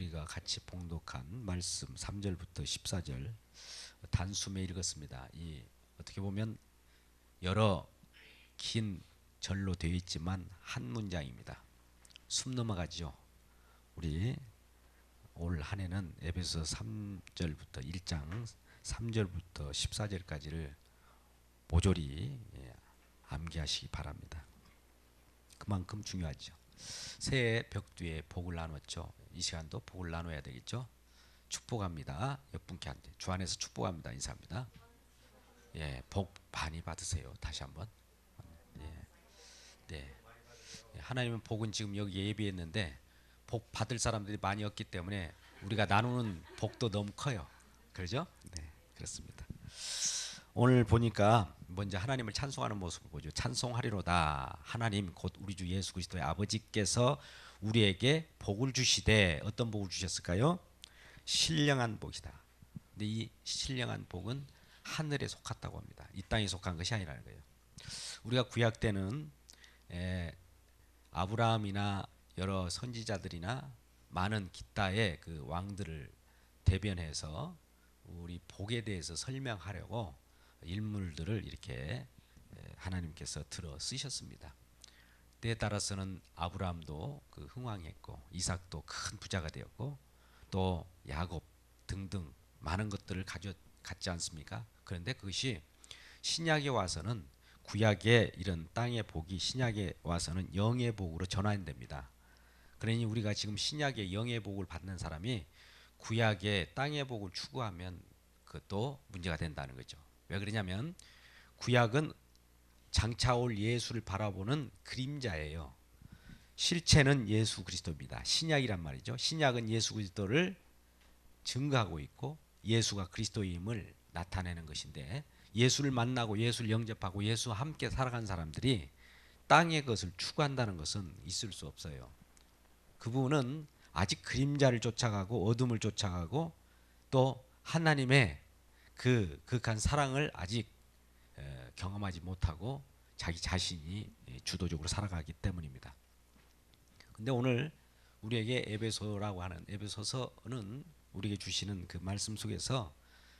우리가 같이 봉독한 말씀 3절부터 14절 단숨에 읽었습니다. 이 어떻게 보면 여러 긴 절로 되어 있지만 한 문장입니다. 숨 넘어가죠. 우리 올 한해는 에베소 3절부터 1장 3절부터 14절까지를 모조리 예, 암기하시기 바랍니다. 그만큼 중요하죠. 새해 벽두에 복을 나눴죠. 이 시간도 복을 나눠야 되겠죠. 축복합니다. 옆 분께 한테 주 안에서 축복합니다. 인사합니다. 예, 복 많이 받으세요. 다시 한번. 예, 네. 예, 하나님은 복은 지금 여기 예비했는데 복 받을 사람들이 많이 없기 때문에 우리가 나누는 복도 너무 커요. 그렇죠? 네, 그렇습니다. 오늘 보니까 먼저 하나님을 찬송하는 모습을 보죠. 찬송하리로다. 하나님 곧 우리 주 예수 그리스도의 아버지께서 우리에게 복을 주시되 어떤 복을 주셨을까요? 신령한 복이다. 근데 이 신령한 복은 하늘에 속했다고 합니다. 이 땅에 속한 것이 아니라는 거예요. 우리가 구약 때는 에, 아브라함이나 여러 선지자들이나 많은 기타의 그 왕들을 대변해서 우리 복에 대해서 설명하려고 인물들을 이렇게 하나님께서 들어 쓰셨습니다. 때에 따라서는 아브라함도 그 흥왕했고 이삭도 큰 부자가 되었고 또 야곱 등등 많은 것들을 가져 갖지 않습니까? 그런데 그것이 신약에 와서는 구약의 이런 땅의 복이 신약에 와서는 영의 복으로 전환됩니다. 그러니 우리가 지금 신약의 영의 복을 받는 사람이 구약의 땅의 복을 추구하면 그것도 문제가 된다는 거죠. 왜 그러냐면 구약은 장차 올 예수를 바라보는 그림자예요. 실체는 예수 그리스도입니다. 신약이란 말이죠. 신약은 예수 그리스도를 증거하고 있고 예수가 그리스도임을 나타내는 것인데 예수를 만나고 예수를 영접하고 예수와 함께 살아간 사람들이 땅의 것을 추구한다는 것은 있을 수 없어요. 그분은 아직 그림자를 쫓아가고 어둠을 쫓아가고 또 하나님의 그 극한 사랑을 아직 경험하지 못하고 자기 자신이 주도적으로 살아가기 때문입니다. 근데 오늘 우리에게 에베소라고 하는 에베소서는 우리에게 주시는 그 말씀 속에서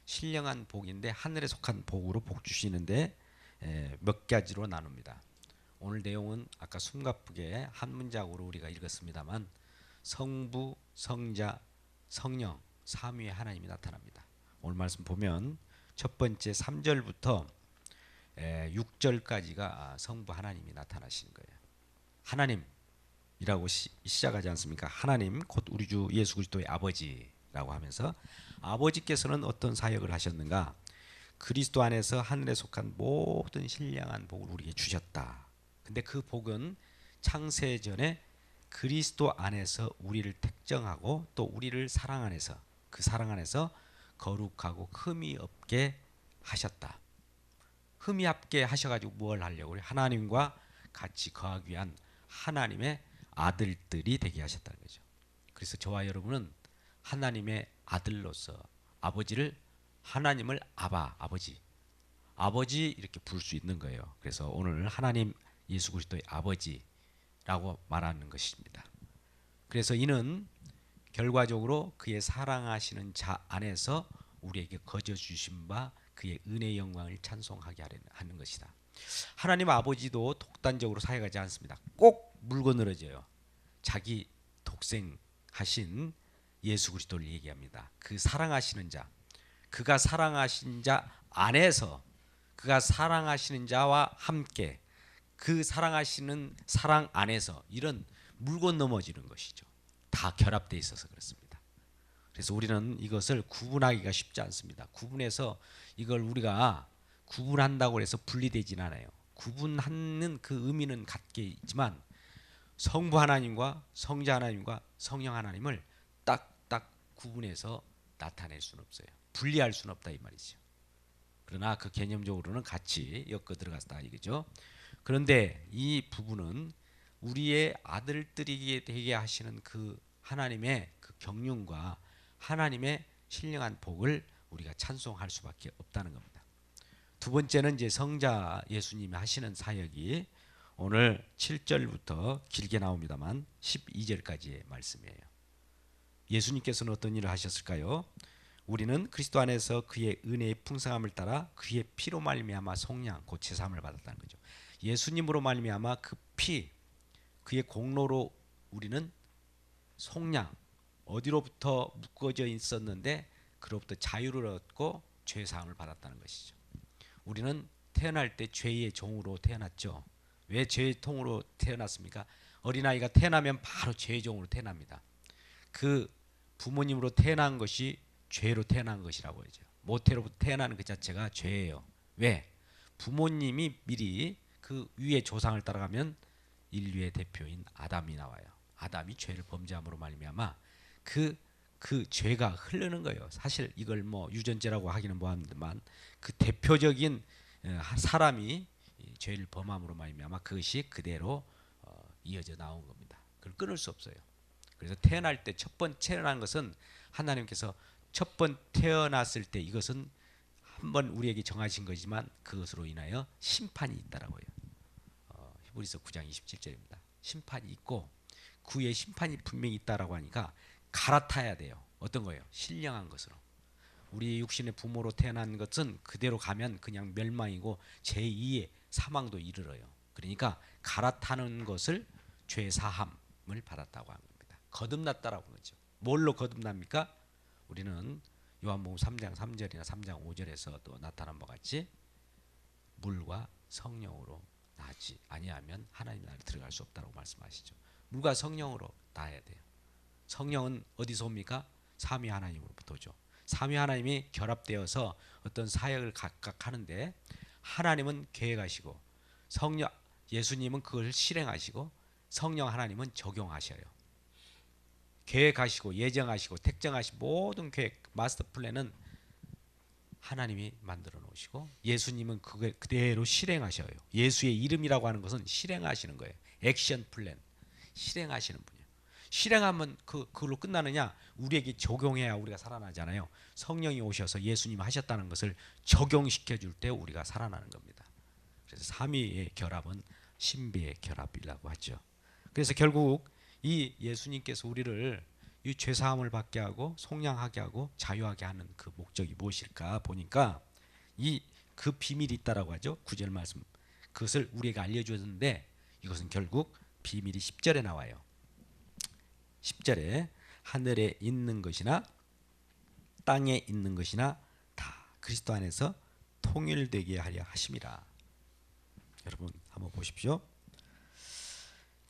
신령한 복인데 하늘에 속한 복으로 복 주시는데 몇 가지로 나눕니다. 오늘 내용은 아까 숨가쁘게 한 문장으로 우리가 읽었습니다만 성부, 성자, 성령 삼위의 하나님이 나타납니다. 오늘 말씀 보면 첫 번째 3절부터 6절까지가 성부 하나님이 나타나시는 거예요. 하나님이라고 시, 작하지 않습니까? 하나님 곧 우리 주 예수 그리스도의 아버지라고 하면서 아버지께서는 어떤 사역을 하셨는가? 그리스도 안에서 하늘에 속한 모든 신령한 복을 우리에게 주셨다. 근데 그 복은 창세 전에 그리스도 안에서 우리를 택정하고 또 우리를 사랑 안에서 그 사랑 안에서 거룩하고 흠이 없게 하셨다. 흠이 없게 하셔가지고 뭘 하려고 그래? 하나님과 같이 거하기 위한 하나님의 아들들이 되게 하셨다는 거죠. 그래서 저와 여러분은 하나님의 아들로서 아버지를 하나님을 아바 아버지 아버지 이렇게 부를 수 있는 거예요. 그래서 오늘 하나님 예수 그리스도의 아버지라고 말하는 것입니다. 그래서 이는 결과적으로 그의 사랑하시는 자 안에서 우리에게 거저 주신 바 그의 은혜 영광을 찬송하게 하는 것이다. 하나님 아버지도 독단적으로 사역하지 않습니다. 꼭 물고 늘어져요. 자기 독생하신 예수 그리스도를 얘기합니다. 그 사랑하시는 자, 그가 사랑하신 자 안에서 그가 사랑하시는 자와 함께 그 사랑하시는 사랑 안에서 이런 물고 넘어지는 것이죠. 다 결합돼 있어서 그렇습니다. 그래서 우리는 이것을 구분하기가 쉽지 않습니다. 구분해서 이걸 우리가 구분한다고 해서 분리되진 않아요. 구분하는 그 의미는 같게 있지만 성부 하나님과 성자 하나님과 성령 하나님을 딱딱 구분해서 나타낼 수는 없어요. 분리할 수는 없다 이 말이죠. 그러나 그 개념적으로는 같이 엮어 들어갔다 이거죠. 그런데 이 부분은 우리의 아들들이 되게 하시는 그 하나님의 그 경륜과 하나님의 신령한 복을 우리가 찬송할 수밖에 없다는 겁니다. 두 번째는 이제 성자 예수님이 하시는 사역이 오늘 7절부터 길게 나옵니다만 12절까지의 말씀이에요. 예수님께서는 어떤 일을 하셨을까요? 우리는 그리스도 안에서 그의 은혜의 풍성함을 따라 그의 피로 말미암아 속량 곧 제사함을 받았다는 거죠. 예수님으로 말미암아 그 피, 그의 공로로 우리는 속량 어디로부터 묶어져 있었는데 그로부터 자유를 얻고 죄 사함을 받았다는 것이죠. 우리는 태어날 때 죄의 종으로 태어났죠. 왜 죄의 통으로 태어났습니까? 어린아이가 태어나면 바로 죄의 종으로 태어납니다. 그 부모님으로 태어난 것이 죄로 태어난 것이라고 하죠. 모태로부터 태어나는 그 자체가 죄예요. 왜? 부모님이 미리 그 위의 조상을 따라가면 인류의 대표인 아담이 나와요. 아담이 죄를 범죄함으로 말미암아 그 그 죄가 흐르는 거예요. 사실 이걸 뭐 유전죄라고 하기는 뭐하지만 그 대표적인 어, 사람이 이 죄를 범함으로 말미암아 그것이 그대로 어, 이어져 나온 겁니다. 그걸 끊을 수 없어요. 그래서 태어날 때 첫 번 태어난 것은 하나님께서 첫 번 태어났을 때 이것은 한번 우리에게 정하신 거지만 그것으로 인하여 심판이 있다라고 해요. 어, 히브리서 9장 27절입니다. 심판이 있고 그의 심판이 분명히 있다라고 하니까 갈아타야 돼요. 어떤 거예요? 신령한 것으로. 우리 육신의 부모로 태어난 것은 그대로 가면 그냥 멸망이고 제2의 사망도 이르러요. 그러니까 갈아타는 것을 죄 사함을 받았다고 하는 겁니다. 거듭났다라고 하죠. 뭘로 거듭납니까? 우리는 요한복음 3장 3절이나 3장 5절에서 또 나타난 것 같이 물과 성령으로 나지 아니하면 하나님 나라에 들어갈 수 없다고 말씀하시죠. 물과 성령으로 나야 돼요. 성령은 어디서 옵니까? 삼위 하나님으로부터 오죠. 삼위 하나님이 결합되어서 어떤 사역을 각각 하는데 하나님은 계획하시고 성령 예수님은 그걸 실행하시고 성령 하나님은 적용하셔요. 계획하시고 예정하시고 택정하신 모든 계획 마스터 플랜은 하나님이 만들어 놓으시고 예수님은 그게 그대로 실행하셔요. 예수의 이름이라고 하는 것은 실행하시는 거예요. 액션 플랜 실행하시는 분이에요. 실행하면 그 그걸로 끝나느냐? 우리에게 적용해야 우리가 살아나잖아요. 성령이 오셔서 예수님 하셨다는 것을 적용시켜 줄 때 우리가 살아나는 겁니다. 그래서 삼위의 결합은 신비의 결합이라고 하죠. 그래서 결국 이 예수님께서 우리를 이 죄사함을 받게 하고 속량하게 하고 자유하게 하는 그 목적이 무엇일까 보니까 이 그 비밀이 있다라고 하죠. 구절 말씀. 그것을 우리에게 알려 주었는데 이것은 결국 비밀이 10절에 나와요. 10절에 하늘에 있는 것이나 땅에 있는 것이나 다 그리스도 안에서 통일되게 하려 하심이라. 여러분 한번 보십시오.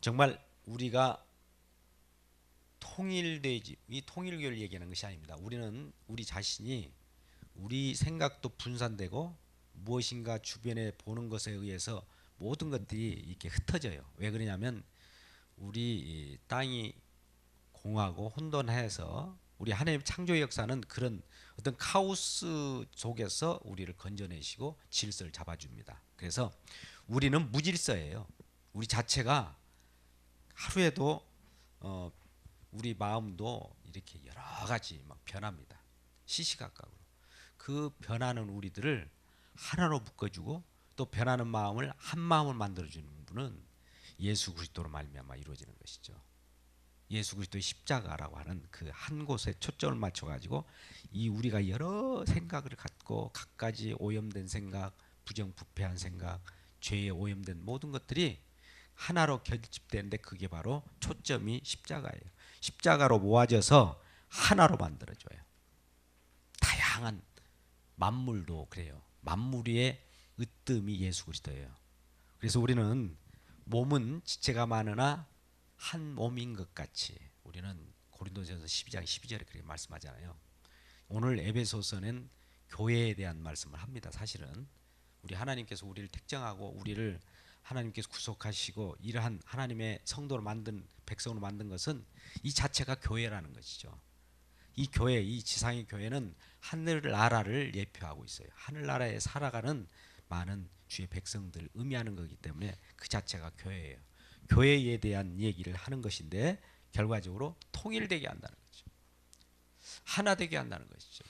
정말 우리가 통일되지 이 통일교를 얘기하는 것이 아닙니다. 우리는 우리 자신이 우리 생각도 분산되고 무엇인가 주변에 보는 것에 의해서 모든 것들이 이렇게 흩어져요. 왜 그러냐면 우리 이 땅이 공하고 혼돈해서 우리 하나님 창조 역사는 그런 어떤 카오스 속에서 우리를 건져내시고 질서를 잡아줍니다. 그래서 우리는 무질서예요. 우리 자체가 하루에도 어, 우리 마음도 이렇게 여러 가지 막 변합니다. 시시각각으로 그 변하는 우리들을 하나로 묶어주고 또 변하는 마음을 한 마음을 만들어주는 분은 예수 그리스도로 말미암아 이루어지는 것이죠. 예수 그리스도의 십자가라고 하는 그 한 곳에 초점을 맞춰 가지고 이 우리가 여러 생각을 갖고 갖가지 오염된 생각, 부정부패한 생각, 죄에 오염된 모든 것들이 하나로 결집되는데 그게 바로 초점이 십자가예요. 십자가로 모아져서 하나로 만들어줘요. 다양한 만물도 그래요. 만물의 으뜸이 예수 그리스도예요. 그래서 우리는 몸은 지체가 많으나 한 몸인 것 같이 우리는 고린도전서 12장 12절에 그렇게 말씀하잖아요. 오늘 에베소서는 교회에 대한 말씀을 합니다. 사실은 우리 하나님께서 우리를 택정하고 우리를 하나님께서 구속하시고 이러한 하나님의 성도로 만든 백성으로 만든 것은 이 자체가 교회라는 것이죠. 이 교회, 이 지상의 교회는 하늘 나라를 예표하고 있어요. 하늘 나라에 살아가는 많은 주의 백성들 의미하는 거기 때문에 그 자체가 교회예요. 교회에 대한 얘기를 하는 것인데 결과적으로 통일되게 한다는 거죠. 하나 되게 한다는 것이죠.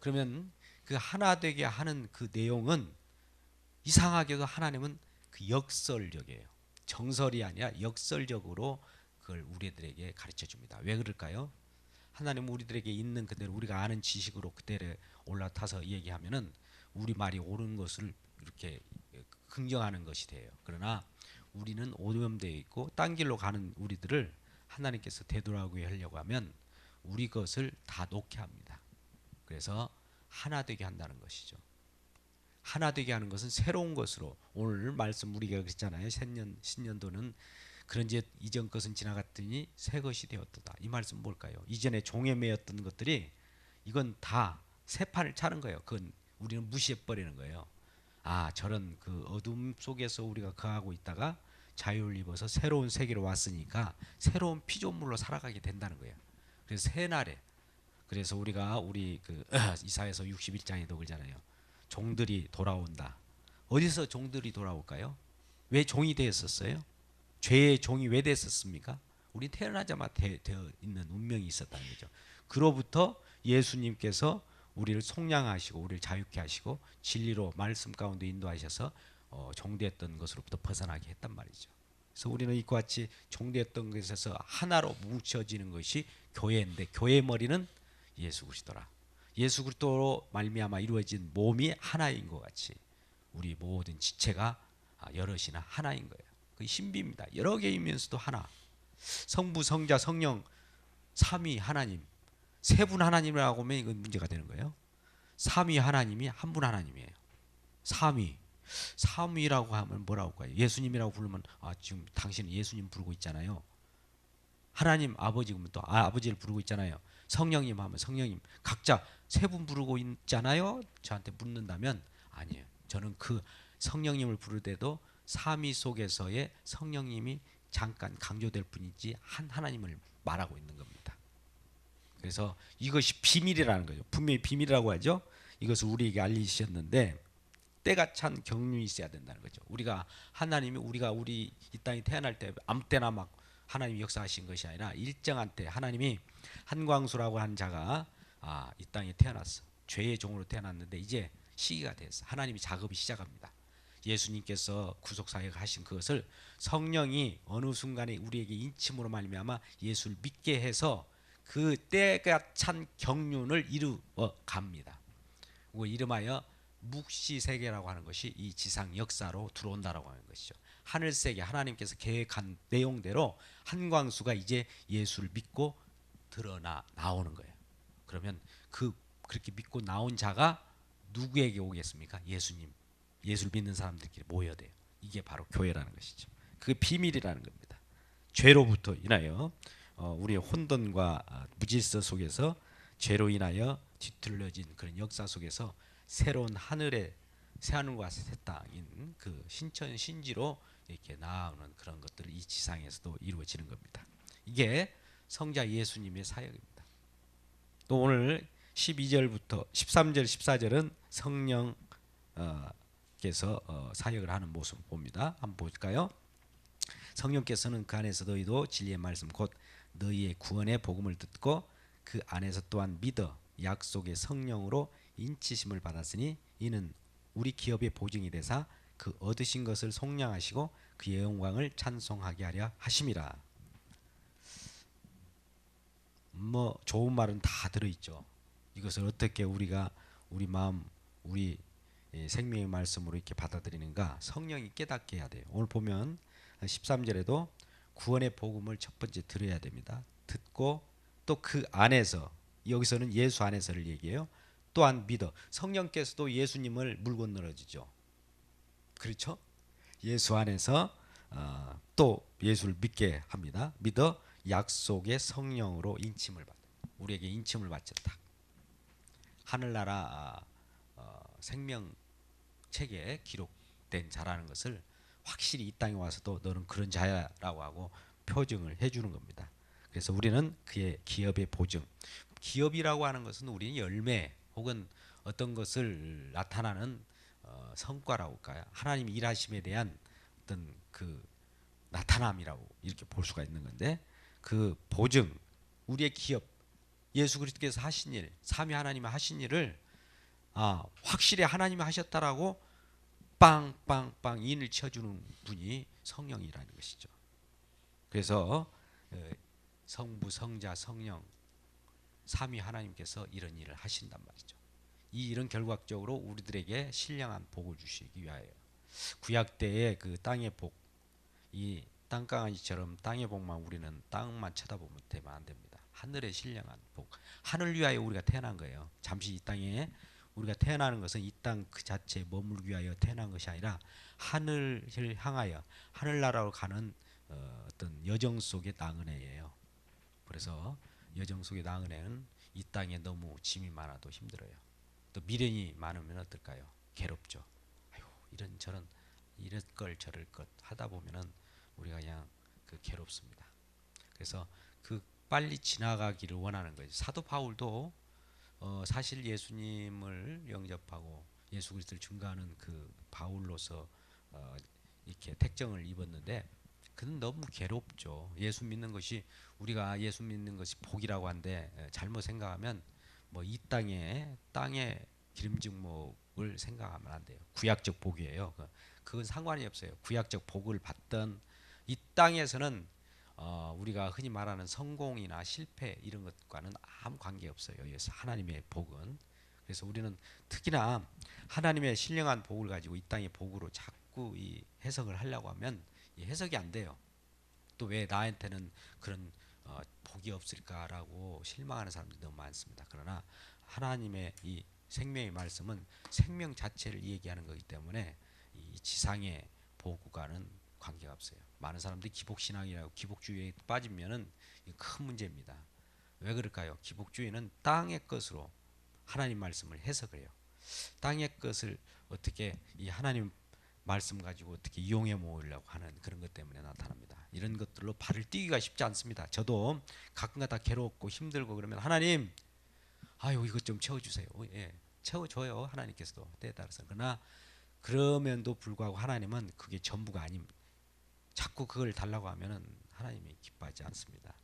그러면 그 하나 되게 하는 그 내용은 이상하게도 하나님은 그 역설적이에요. 정설이 아니라 역설적으로 그걸 우리들에게 가르쳐 줍니다. 왜 그럴까요? 하나님 우리들에게 있는 그대로 우리가 아는 지식으로 그대로 올라타서 얘기하면은 우리 말이 옳은 것을 이렇게 긍정하는 것이 돼요. 그러나 우리는 오염되어 있고 딴 길로 가는 우리들을 하나님께서 되돌아오게 하려고 하면 우리 것을 다 놓게 합니다. 그래서 하나 되게 한다는 것이죠. 하나 되게 하는 것은 새로운 것으로 오늘 말씀 우리가 그랬잖아요. 신년 신년도는 그런지 이전 것은 지나갔더니 새 것이 되었도다. 이 말씀 뭘까요? 이전에 종에 매였던 것들이 이건 다 새 판을 차는 거예요. 그건 우리는 무시해 버리는 거예요. 아 저런 그 어둠 속에서 우리가 거하고 있다가 자유를 입어서 새로운 세계로 왔으니까 새로운 피조물로 살아가게 된다는 거예요. 그래서 새 날에 그래서 우리가 우리 그 이사에서 61장에도 그러잖아요. 종들이 돌아온다. 어디서 종들이 돌아올까요? 왜 종이 되었었어요? 죄의 종이 왜 됐었습니까? 우리 태어나자마자 되, 되어 있는 운명이 있었다는 거죠. 그로부터 예수님께서 우리를 속량하시고 우리를 자유케 하시고 진리로 말씀 가운데 인도하셔서 어, 종되었던 것으로부터 벗어나게 했단 말이죠. 그래서 우리는 이와 같이 종되었던 것에서 하나로 뭉쳐지는 것이 교회인데 교회의 머리는 예수 그리스도라. 예수 그리스도로 말미암아 이루어진 몸이 하나인 것 같이 우리 모든 지체가 아, 여럿이나 하나인 거예요. 그 신비입니다. 여러 개이면서도 하나. 성부, 성자, 성령 삼위 하나님 세 분 하나님이라고 하면 이건 문제가 되는 거예요. 삼위 하나님이 한 분 하나님이에요. 삼위 삼위라고 하면 뭐라고 할까요? 예수님이라고 부르면 아 지금 당신은 예수님 부르고 있잖아요. 하나님 아버지 그러면 또 아, 아버지를 부르고 있잖아요. 성령님 하면 성령님 각자 세 분 부르고 있잖아요. 저한테 묻는다면 아니에요. 저는 그 성령님을 부를 때도 삼위 속에서의 성령님이 잠깐 강조될 뿐이지 한 하나님을 말하고 있는 겁니다. 그래서 이것이 비밀이라는 거죠. 분명히 비밀이라고 하죠. 이것을 우리에게 알리셨는데 때가 찬 경륜이 있어야 된다는 거죠. 우리가 하나님이 우리가 우리 이 땅에 태어날 때 아무 때나 막 하나님이 역사하신 것이 아니라 일정한 때 하나님이 한광수라고 한 자가 아, 이 땅에 태어났어. 죄의 종으로 태어났는데 이제 시기가 됐어. 하나님이 작업이 시작합니다. 예수님께서 구속 사역 하신 그것을 성령이 어느 순간에 우리에게 인침으로 말미암아 예수를 믿게 해서 그 때가 찬 경륜을 이루어 갑니다. 그 이름하여 묵시 세계라고 하는 것이 이 지상 역사로 들어온다라고 하는 것이죠. 하늘 세계 하나님께서 계획한 내용대로 한광수가 이제 예수를 믿고 드러나 나오는 거예요. 그러면 그 그렇게 믿고 나온 자가 누구에게 오겠습니까? 예수님. 예수를 믿는 사람들끼리 모여야 돼요. 이게 바로 교회라는 것이죠. 그 비밀이라는 겁니다. 죄로부터 인하여 어, 우리의 혼돈과 아, 무질서 속에서 죄로 인하여 뒤틀려진 그런 역사 속에서 새로운 하늘의 새 하늘과 새 땅인 그 신천 신지로 이렇게 나아오는 그런 것들을 이 지상에서도 이루어지는 겁니다. 이게 성자 예수님의 사역입니다. 또 오늘 12절부터 13절 14절은 성령 어, 어, 사역을 하는 모습을 봅니다. 한번 볼까요? 성령께서는 그 안에서 너희도 진리의 말씀 곧 너희의 구원의 복음을 듣고 그 안에서 또한 믿어 약속의 성령으로 인치심을 받았으니 이는 우리 기업의 보증이 되사 그 얻으신 것을 속량하시고 그의 영광을 찬송하게 하려 하심이라. 뭐 좋은 말은 다 들어 있죠. 이것을 어떻게 우리가 우리 마음 우리 생명의 말씀으로 이렇게 받아들이는가 성령이 깨닫게 해야 돼요. 오늘 보면 13절에도 구원의 복음을 첫 번째 들어야 됩니다. 듣고 또 그 안에서 여기서는 예수 안에서를 얘기해요. 또한 믿어 성령께서도 예수님을 물고 늘어지죠. 그렇죠? 예수 안에서 어, 또 예수를 믿게 합니다. 믿어 약속의 성령으로 인침을 받아. 우리에게 인침을 받쳤다. 하늘나라 어, 생명 책에 기록된 자라는 것을 확실히 이 땅에 와서도 너는 그런 자야라고 하고 표징을 해주는 겁니다. 그래서 우리는 그의 기업의 보증. 기업이라고 하는 것은 우리는 열매 혹은 어떤 것을 나타나는 어, 성과라고 할까요? 하나님 일하심에 대한 어떤 그 나타남이라고 이렇게 볼 수가 있는 건데 그 보증 우리의 기업 예수 그리스도께서 하신 일 삼위 하나님이 하신 일을 아, 확실히 하나님이 하셨다라고 빵빵빵 인을 쳐주는 분이 성령이라는 것이죠. 그래서 어, 성부 성자 성령 삼위 하나님께서 이런 일을 하신단 말이죠. 이 일은 결과적으로 우리들에게 신령한 복을 주시기 위하여 구약 때의 그 땅의 복, 이 땅강아지처럼 땅의 복만 우리는 땅만 쳐다보면 되면 안 됩니다. 하늘의 신령한 복, 하늘 위하여 우리가 태어난 거예요. 잠시 이 땅에 우리가 태어나는 것은 이 땅 그 자체에 머물기 위하여 태어난 것이 아니라 하늘을 향하여 하늘나라로 가는 어, 어떤 여정 속의 나그네예요. 그래서 여정 속의 나그네는 이 땅에 너무 짐이 많아도 힘들어요. 또 미련이 많으면 어떨까요? 괴롭죠. 아유 이런 저런 이럴 걸 저럴 것 하다 보면은 우리가 그냥 그 괴롭습니다. 그래서 그 빨리 지나가기를 원하는 거죠. 사도 바울도 어 사실 예수님을 영접하고 예수 그리스도를 증거하는 그 바울로서 어 이렇게 택정을 입었는데 그는 너무 괴롭죠. 예수 믿는 것이 우리가 예수 믿는 것이 복이라고 한데 에, 잘못 생각하면 뭐 이 땅에 땅에 기름진목을 생각하면 안 돼요. 구약적 복이에요. 그- 그건 상관이 없어요. 구약적 복을 받던 이 땅에서는 어, 우리가 흔히 말하는 성공이나 실패 이런 것과는 아무 관계 없어요. 그래서 하나님의 복은 그래서 우리는 특히나 하나님의 신령한 복을 가지고 이 땅의 복으로 자꾸 이 해석을 하려고 하면 이 해석이 안 돼요. 또 왜 나한테는 그런 어, 복이 없을까라고 실망하는 사람들이 너무 많습니다. 그러나 하나님의 이 생명의 말씀은 생명 자체를 얘기하는 거기 때문에 이 지상의 복과는 관계가 없어요. 많은 사람들이 기복신앙이라고 기복주의에 빠지면은 큰 문제입니다. 왜 그럴까요? 기복주의는 땅의 것으로 하나님 말씀을 해석을 해요. 땅의 것을 어떻게 이 하나님 말씀 가지고 어떻게 이용해 모으려고 하는 그런 것 때문에 나타납니다. 이런 것들로 발을 띄기가 쉽지 않습니다. 저도 가끔가다 괴롭고 힘들고 그러면 하나님 아유 이것 좀 채워주세요. 예, 채워줘요 하나님께서도 때에 따라서 그러나 그러면도 불구하고 하나님은 그게 전부가 아닙니다. 자꾸 그걸 달라고 하면은 하나님이 기뻐하지 않습니다.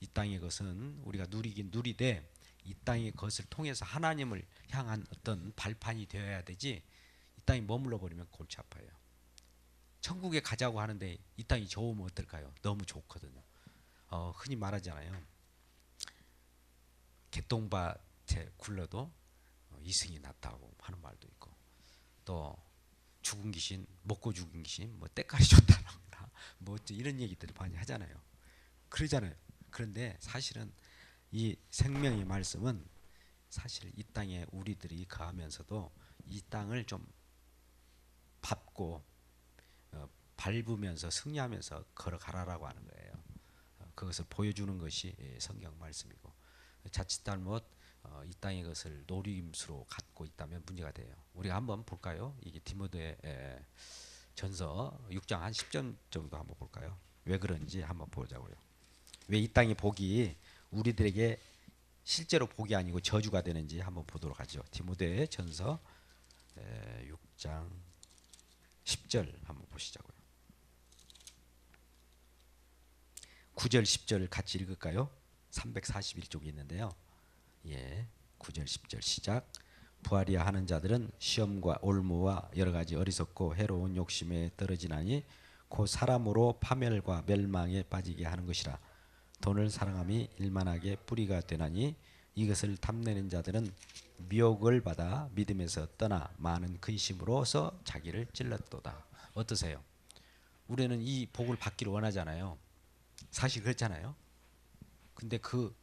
이 땅의 것은 우리가 누리긴 누리되 이 땅의 것을 통해서 하나님을 향한 어떤 발판이 되어야 되지 이 땅에 머물러 버리면 골치 아파요. 천국에 가자고 하는데 이 땅이 좋으면 어떨까요? 너무 좋거든요. 어, 흔히 말하잖아요. 개똥밭에 굴러도 어, 이승이 낫다고 하는 말도 있고 또 죽은 귀신 먹고 죽은 귀신 뭐 때깔이 좋다거나 뭐 이런 얘기들을 많이 하잖아요. 그러잖아요. 그런데 사실은 이 생명의 말씀은 사실 이 땅에 우리들이 거하면서도 이 땅을 좀 밟고 어, 밟으면서 승리하면서 걸어가라라고 하는 거예요. 어, 그것을 보여주는 것이 예, 성경 말씀이고 자칫 잘못 어, 이 땅의 것을 노림수로 갖고 있다면 문제가 돼요. 우리가 한번 볼까요? 이게 디모데 에, 전서 6장 한 10점 정도 한번 볼까요? 왜 그런지 한번 보자고요. 왜 이 땅의 복이 우리들에게 실제로 복이 아니고 저주가 되는지 한번 보도록 하죠. 디모데 전서 에, 6장 10절 한번 보시자고요. 9절 10절 같이 읽을까요? 341쪽이 있는데요. 예. 9절 10절 시작. 부활이야 하는 자들은 시험과 올무와 여러 가지 어리석고 해로운 욕심에 떨어지나니 곧 사람으로 파멸과 멸망에 빠지게 하는 것이라. 돈을 사랑함이 일만하게 뿌리가 되나니 이것을 탐내는 자들은 미혹을 받아 믿음에서 떠나 많은 근심으로서 자기를 찔렀도다. 어떠세요? 우리는 이 복을 받기를 원하잖아요. 사실 그렇잖아요. 근데 그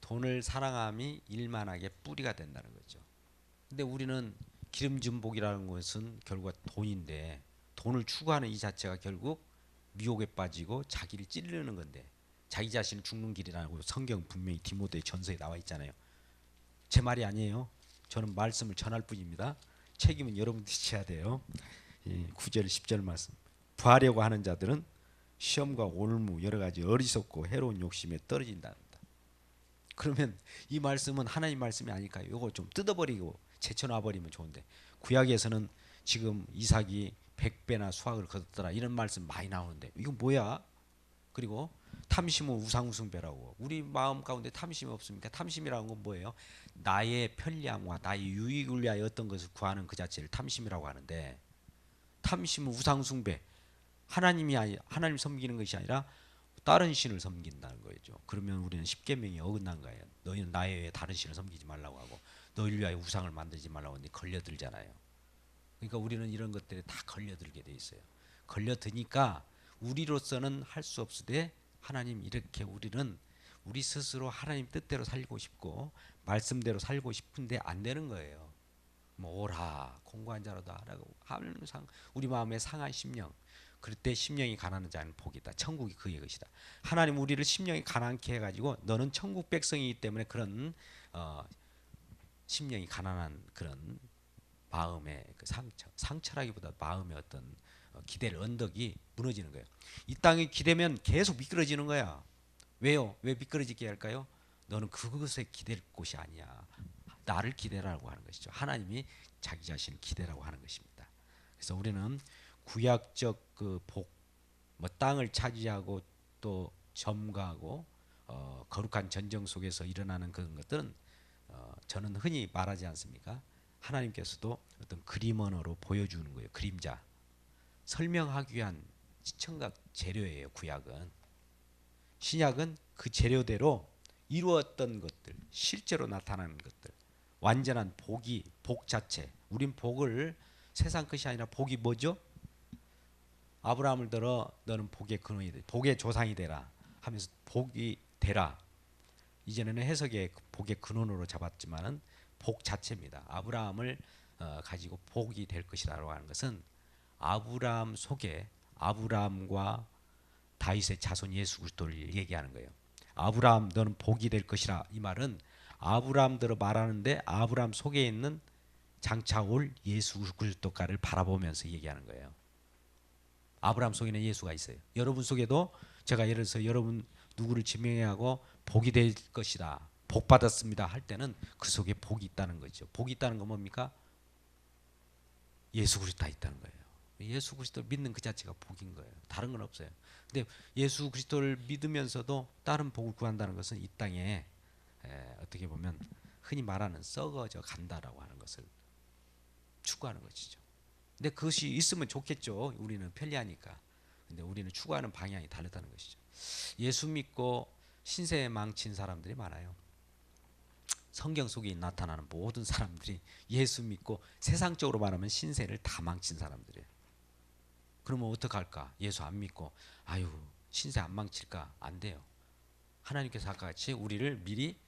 돈을 사랑함이 일만하게 뿌리가 된다는 거죠. 근데 우리는 기름진 복이라는 것은 결국 돈인데 돈을 추구하는 이 자체가 결국 미혹에 빠지고 자기를 찌르는 건데 자기 자신을 죽는 길이라고 성경 분명히 디모데 전서에 나와 있잖아요. 제 말이 아니에요. 저는 말씀을 전할 뿐입니다. 책임은 여러분들이 져야 돼요. 예, 9절 10절 말씀. 부하려고 하는 자들은 시험과 올무 여러 가지 어리석고 해로운 욕심에 떨어진답니다. 그러면 이 말씀은 하나님 말씀이 아닐까요? 이거 좀 뜯어버리고 제쳐놔 버리면 좋은데 구약에서는 지금 이삭이 백배나 수확을 거뒀더라 이런 말씀 많이 나오는데 이건 뭐야? 그리고 탐심은 우상숭배라고 우리 마음 가운데 탐심이 없습니까? 탐심이라는 건 뭐예요? 나의 편리함과 나의 유익을 위하여 어떤 것을 구하는 그 자체를 탐심이라고 하는데 탐심은 우상숭배 하나님이 아니 하나님 섬기는 것이 아니라 다른 신을 섬긴다는 거죠. 그러면 우리는 십계명이 어긋난 거예요. 너희는 나에 외에 다른 신을 섬기지 말라고 하고 너희를 위하여 우상을 만들지 말라고 하는데 걸려들잖아요. 그러니까 우리는 이런 것들에 다 걸려들게 돼 있어요. 걸려드니까 우리로서는 할 수 없으되 하나님 이렇게 우리는 우리 스스로 하나님 뜻대로 살고 싶고 말씀대로 살고 싶은데 안 되는 거예요. 뭐 오라 공부한 자라도 하라고 항상 우리 마음에 상한 심령 그럴 때 심령이 가난한 자는 복이다. 천국이 그의 것이다. 하나님 우리를 심령이 가난케 해가지고 너는 천국 백성이기 때문에 그런 어, 심령이 가난한 그런 마음의 그 상처, 상처라기보다 마음의 어떤 어, 기댈 언덕이 무너지는 거예요. 이 땅이 기대면 계속 미끄러지는 거야. 왜요? 왜 미끄러지게 할까요? 너는 그것에 기댈 곳이 아니야. 나를 기대라고 하는 것이죠. 하나님이 자기 자신을 기대라고 하는 것입니다. 그래서 우리는 구약적 그 복, 뭐 땅을 차지하고 또 점거하고 어, 거룩한 전쟁 속에서 일어나는 그런 것들은 어, 저는 흔히 말하지 않습니까? 하나님께서도 어떤 그림 언어로 보여주는 거예요. 그림자 설명하기 위한 시청각 재료예요. 구약은 신약은 그 재료대로 이루었던 것들 실제로 나타나는 것들 완전한 복이 복 자체 우린 복을 세상 것이 아니라 복이 뭐죠? 아브라함을 들어 너는 복의 근원이 돼 복의 조상이 되라 하면서 복이 되라 이전에는 해석의 복의 근원으로 잡았지만은 복 자체입니다. 아브라함을 어, 가지고 복이 될 것이라고 하는 것은 아브라함 속에 아브라함과 다윗의 자손 예수 그리스도를 얘기하는 거예요. 아브라함 너는 복이 될 것이라 이 말은 아브라함대로 말하는데 아브라함 속에 있는 장차 올 예수 그리스도가를 바라보면서 얘기하는 거예요. 아브라함 속에는 예수가 있어요. 여러분 속에도 제가 예를 들어서 여러분 누구를 지명하고 복이 될 것이다. 복 받았습니다 할 때는 그 속에 복이 있다는 거죠. 복이 있다는 건 뭡니까? 예수 그리스도 다 있다는 거예요. 예수 그리스도를 믿는 그 자체가 복인 거예요. 다른 건 없어요. 근데 예수 그리스도를 믿으면서도 다른 복을 구한다는 것은 이 땅에 에, 어떻게 보면 흔히 말하는 썩어져 간다라고 하는 것을 추구하는 것이죠. 근데 그것이 있으면 좋겠죠. 우리는 편리하니까. 근데 우리는 추구하는 방향이 다르다는 것이죠. 예수 믿고 신세에 망친 사람들이 많아요. 성경 속에 나타나는 모든 사람들이 예수 믿고 세상적으로 말하면 신세를 다 망친 사람들이에요. 그러면 어떡할까? 예수 안 믿고 아유 신세 안 망칠까? 안 돼요. 하나님께서 아까 같이 우리를 미리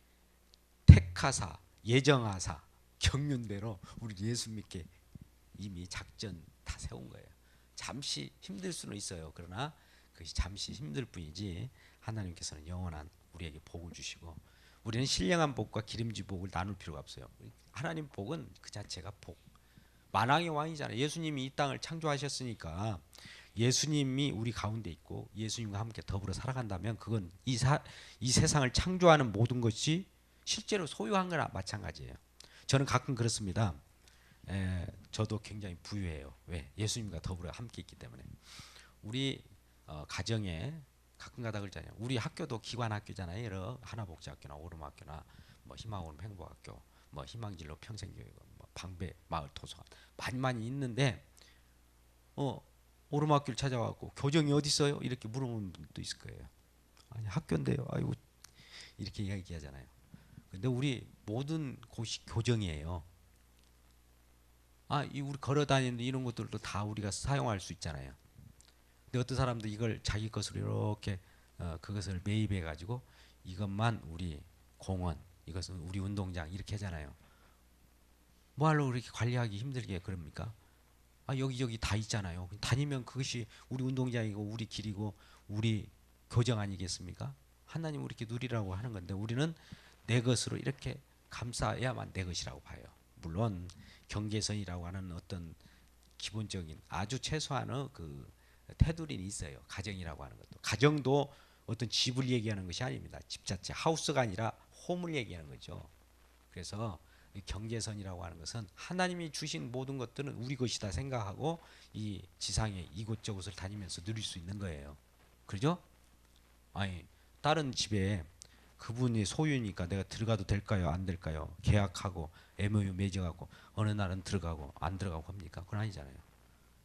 택하사 예정하사 경륜대로 우리 예수 믿게 이미 작전 다 세운 거예요. 잠시 힘들 수는 있어요. 그러나 그것이 잠시 힘들 뿐이지 하나님께서는 영원한 우리에게 복을 주시고 우리는 신령한 복과 기름진 복을 나눌 필요가 없어요. 하나님 복은 그 자체가 복. 만왕의 왕이잖아요. 예수님이 이 땅을 창조하셨으니까 예수님이 우리 가운데 있고 예수님과 함께 더불어 살아간다면 그건 이, 사, 이 세상을 창조하는 모든 것이 실제로 소유한 거나 마찬가지예요. 저는 가끔 그렇습니다. 에, 저도 굉장히 부유해요. 왜? 예수님과 더불어 함께 있기 때문에. 우리 어, 가정에 가끔 가다 그러잖아요. 우리 학교도 기관 학교잖아요. 여러 하나복지학교나 오름학교나 뭐 희망오름 행복학교, 뭐 희망진로 평생교육, 뭐 방배 마을 도서관 많이 많이 있는데 어 오름학교를 찾아와갖고 교정이 어디 있어요? 이렇게 물어보는 분도 있을 거예요. 아니 학교인데요. 아이고 이렇게 이야기하잖아요. 근데 우리 모든 곳이 교정이에요. 아, 이 우리 걸어 다니는 이런 것들도 다 우리가 사용할 수 있잖아요. 근데 어떤 사람도 이걸 자기 것으로 이렇게 어, 그것을 매입해 가지고 이것만 우리 공원, 이것은 우리 운동장 이렇게 하잖아요. 뭐하러 그렇게 관리하기 힘들게 그럽니까? 아 여기저기 다 있잖아요. 다니면 그것이 우리 운동장이고 우리 길이고 우리 교정 아니겠습니까? 하나님 우리 이렇게 누리라고 하는 건데 우리는 내 것으로 이렇게 감싸야만 내 것이라고 봐요. 물론 경계선이라고 하는 어떤 기본적인 아주 최소한의 그 테두리는 있어요. 가정이라고 하는 것도 가정도 어떤 집을 얘기하는 것이 아닙니다. 집 자체 하우스가 아니라 홈을 얘기하는 거죠. 그래서 이 경계선이라고 하는 것은 하나님이 주신 모든 것들은 우리 것이다 생각하고 이 지상에 이곳저곳을 다니면서 누릴 수 있는 거예요. 그죠? 아니 다른 집에 그분이 소유니까 내가 들어가도 될까요? 안 될까요? 계약하고 MOU 맺어갖고 어느 날은 들어가고 안 들어가고 합니까? 그건 아니잖아요.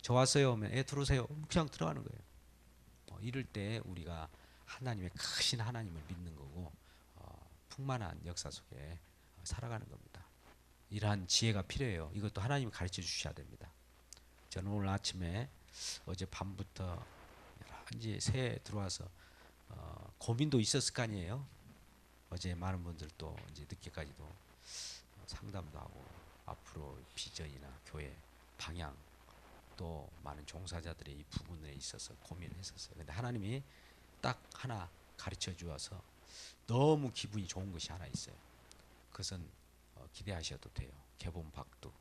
저 왔어요 하면 애 들어오세요. 그냥 들어가는 거예요. 어, 이럴 때 우리가 하나님의 크신 하나님을 믿는 거고 어, 풍만한 역사 속에 어, 살아가는 겁니다. 이러한 지혜가 필요해요. 이것도 하나님이 가르쳐 주셔야 됩니다. 저는 오늘 아침에 어제 밤부터 여러 새해 들어와서 어, 고민도 있었을 거 아니에요. 어제 많은 분들도 이제 늦게까지도 어, 상담도 하고 앞으로 비전이나 교회 방향 또 많은 종사자들의 이 부분에 있어서 고민했었어요. 근데 하나님이 딱 하나 가르쳐 주어서 너무 기분이 좋은 것이 하나 있어요. 그것은 어, 기대하셔도 돼요. 개봉 박두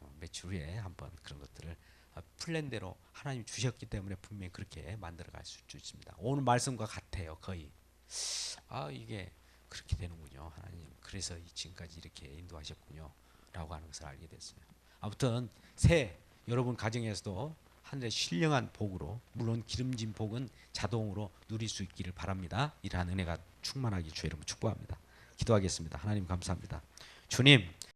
어, 며칠 후에 한번 그런 것들을 어, 플랜대로 하나님 주셨기 때문에 분명히 그렇게 만들어 갈 수 있습니다. 오늘 말씀과 같아요. 거의 아 이게 그렇게 되는군요. 하나님 그래서 이 지금까지 이렇게 인도하셨군요. 라고 하는 것을 알게 됐어요. 아무튼 새 여러분 가정에서도 하늘의 신령한 복으로 물론 기름진 복은 자동으로 누릴 수 있기를 바랍니다. 이러한 은혜가 충만하기 주 이름 축복합니다. 기도하겠습니다. 하나님 감사합니다. 주님